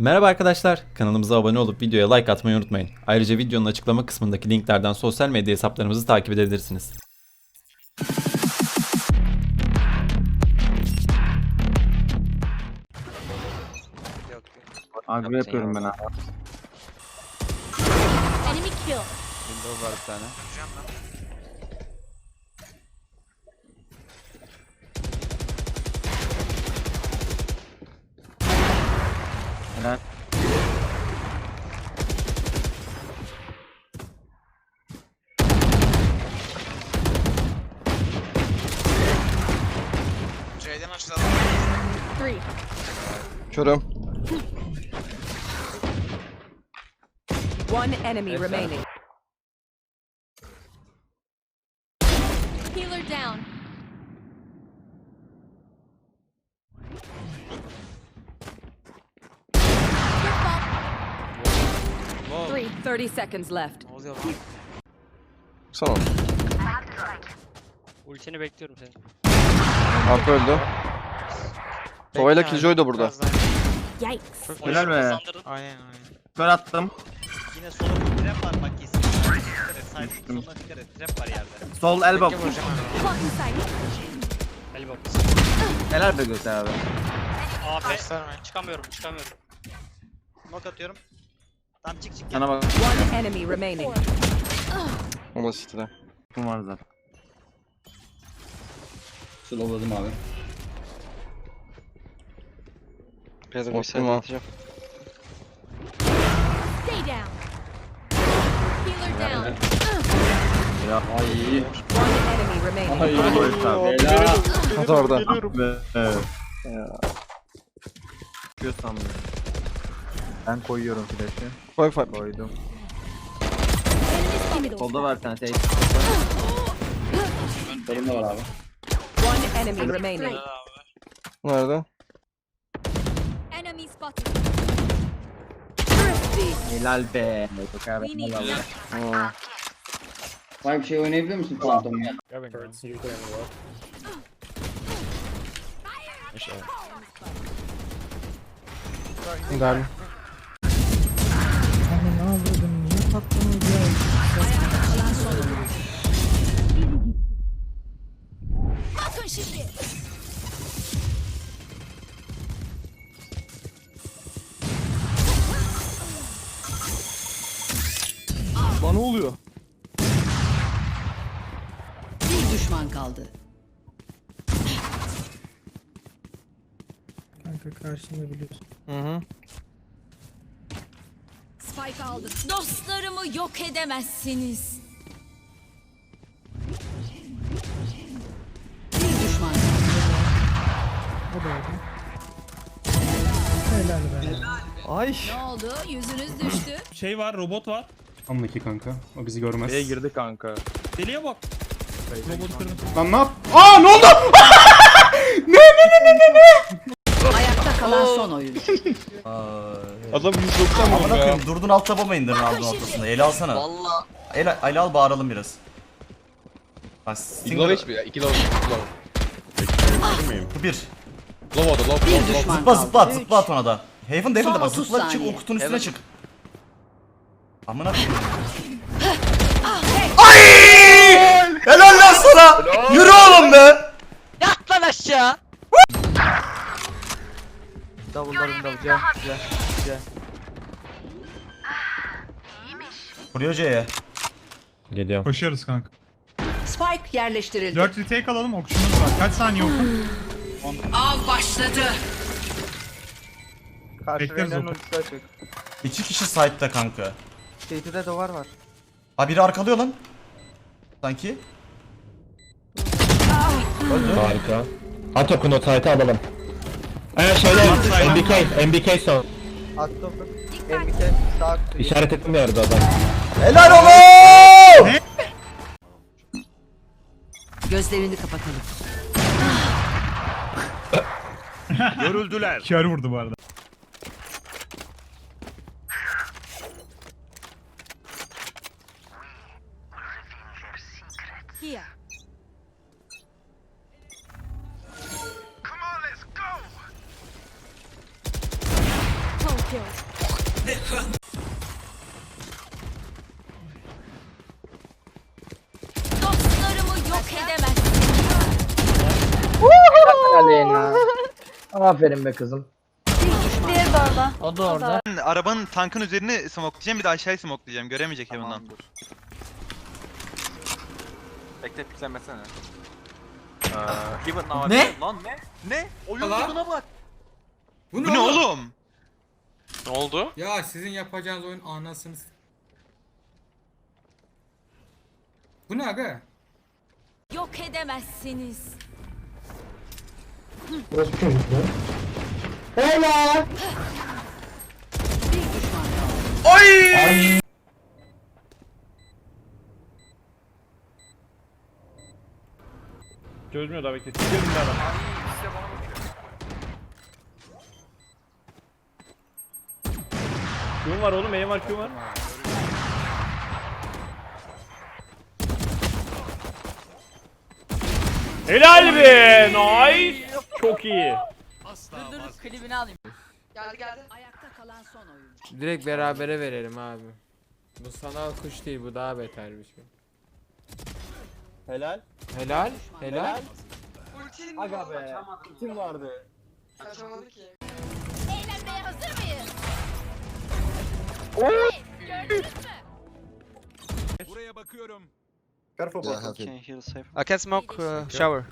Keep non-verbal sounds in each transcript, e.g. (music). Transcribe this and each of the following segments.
Merhaba arkadaşlar, kanalımıza abone olup videoya like atmayı unutmayın. Ayrıca videonun açıklama kısmındaki linklerden sosyal medya hesaplarımızı takip edebilirsiniz. Agro yapıyorum ben abi. Enemy kill. Windows var bir tane. Helal. C'den açılalım. Three. Körüm. One enemy remaining. Healer down. Your fault. Three. 30 seconds left. Ne oluyor lan? Sana. Ultini bekliyorum seni. Arka öldü. Sovayla Bekle Killjoy abi, da burada. biraz daha- Yikes. Helal be. Aynen aynen. Kör attım. Yine solda bir trap var bak kesin. Dikkat et, sahip soluna dikkat et. Trap var yerde. Sol elbow. Bekle vuracağım abi. Blocking sight. Elbow. Helal be Gökhan abi. AP. Gösterme. Çıkamıyorum çıkamıyorum. Smoke atıyorum. Tam çık çık. gel. Sana bak. One enemy remaining. Ona sitede. Kum var zaten. Slowladım abi. Pedro bir saniye atacağım. Stay down. Healer down. Ya ay. One enemy remaining. Ay. Hadi orada. Evet. Ya. Kör sandım. Ben koyuyorum flash'ı. Koy fight. Koydum. Solda var tane tek. Sorun da var abi. One enemy remaining. Nerede? Enemy spotted. Helal be. Abi. need helal. Aa. Bir şey oynayabiliyor musun Phantom ya? Gel. Bir düşman kaldı. Hı hı. Spike aldım. Dostlarımı yok edemezsiniz. Bir düşman kaldı. Ay. Ne oldu? Yüzünüz düştü. Şey var, robot var. Anlaki kanka. O bizi görmez. B'ye girdi kanka. Deliye bak. Robot kırmızı. Lan ne yap? Aa ne oldu? (laughs) Ayakta kalan son oyuncu. Adam 190 Amına vurdu ya. koyayım durdun altta bomba indirin round'un ortasında. Ele alsana. Valla. El, el al bağıralım biraz. Bak single... HP ya. 2 low. Bir. Low oldu low. Bir düşman Zıpla kaldı. zıpla zıpla at ona da. Haven da Son bak 30 zıpla çık saniye. o kutunun üstüne Evet. çık. Amına koyayım. Ah, Ay! Helal sana! Yürü oğlum be! Yat lan aşağı. Davulların davucu. Güzel. Güzel. Vuruyor C'ye. Koşuyoruz kanka. Spike yerleştirildi. 4 retake alalım, okçumuz var. Kaç saniye oku? Av başladı. Karşı Bekleriz Reyna'nın oku. ultisi açık. İki kişi side'da kanka. CT'de duvar var. Ha biri arkalıyor lan. Sanki. Harika. At okunu site'ı alalım. Ee şöyle MBK, MBK son. Attım. MBK sağ kutu. İşaret ettim yerde adam. Helal oğlum! Gözlerini kapatalım. (laughs) Kör vurdu bu arada. Aferin be kızım. Bir de orada. O da orada. Arabanın tankın üzerine smoklayacağım bir de aşağıya smoklayacağım. Göremeyecek Heaven'dan. Bekle piklemesene. Ne? Lan ne? Ne? Oyun moduna bak. Bu ne oğlum? Ne oldu? Ya sizin yapacağınız oyun anasınız. Bu ne aga? Yok edemezsiniz. Bir düşman kaldı. Çözmüyor da bekle. Çıkıyorum bir adam. Q'un var oğlum, E'm var, Q'un var. Helal be! Nice! Çok iyi. Ayakta kalan son oyuncu. Direkt berabere verelim abi. Bu sanal kuş değil bu daha beter bir şey. Helal. Helal, helal. Aga be. Kim vardı? Eğlenmeye hazır mıyız? Careful bot. Okay, heal safe. I can smoke uh, shower.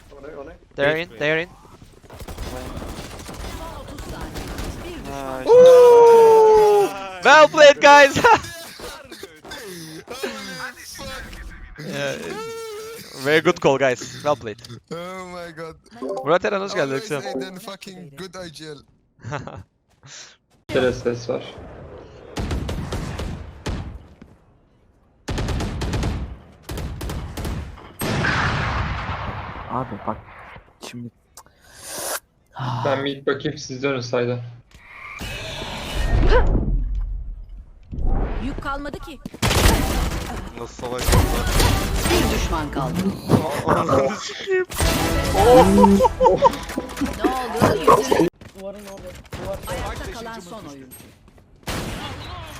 They're in, they're in. Son 30 saniye. Bir düşman Nice. well played guys. (laughs) yeah, very good call guys. Well played. Oh my god. Murat Eren hoş geldin. Akşam. then fucking good IGL. Kere (laughs) ses var. Abi bak. Şimdi Ben bir bakayım siz dönün sayda. Yük kalmadı ki. Nasıl salak Bir düşman kaldı. Ne oldu? Yüzünü... Ayakta kalan son oyuncu.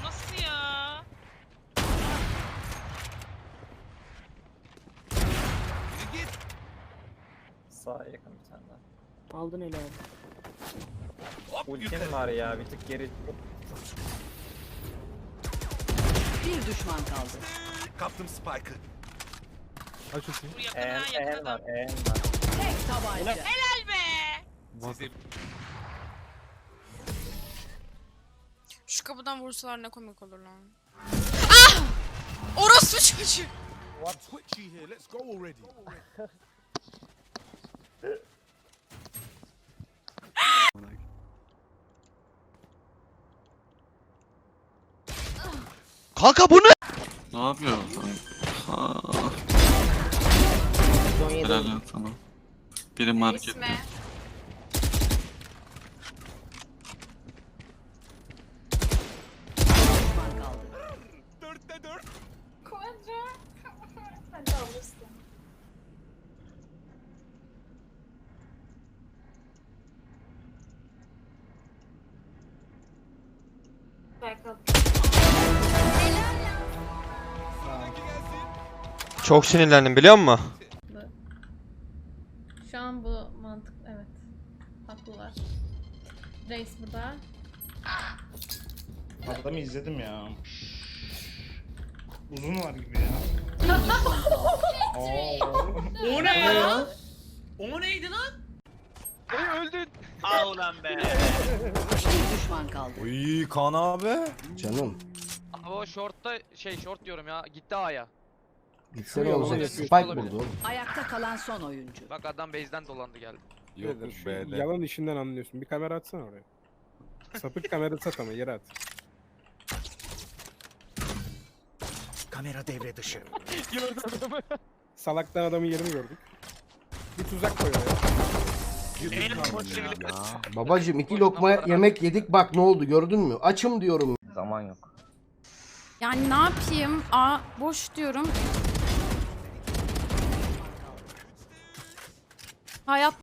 Nasıl ya? sağa yakın bir tane daha. Aldın eli abi. Ultim var ya bir tık geri. Bir düşman kaldı. Kaptım Spike'ı. Aç ultiyi. En, en var en var. Tek tabanca. Şu kapıdan vursalar ne komik olur lan. Ah! Orospu çocuğu. Kanka bu ne? Ne yapıyor? Helal lan sana. Biri market. Düşman kaldı. Çok sinirlendim biliyor musun? Şu an bu mantık evet. Haklılar. Reis burada. Adamı izledim ya. Uzun var gibi ya. (laughs) O ne ya? öldün. Aa ulan be. Bir düşman kaldı. İyi kan abi. Canım. Abi o shortta şey short diyorum ya gitti A'ya. Gitsene oğlum, Spike olabilir. buldu. Ayakta kalan son oyuncu. Bak adam base'den dolandı geldi. Yokmuş B'de. Yalan işinden anlıyorsun. Bir kamera atsana oraya. Sapık kamera sat ama yere at. Kamera devre dışı. (laughs) Salaktan adamın yerini gördük. Bir tuzak koy oraya. Babacım iki lokma yemek yedik bak ne oldu gördün mü? Açım diyorum. Zaman yok. Yani ne yapayım? Aa boş diyorum. Hayat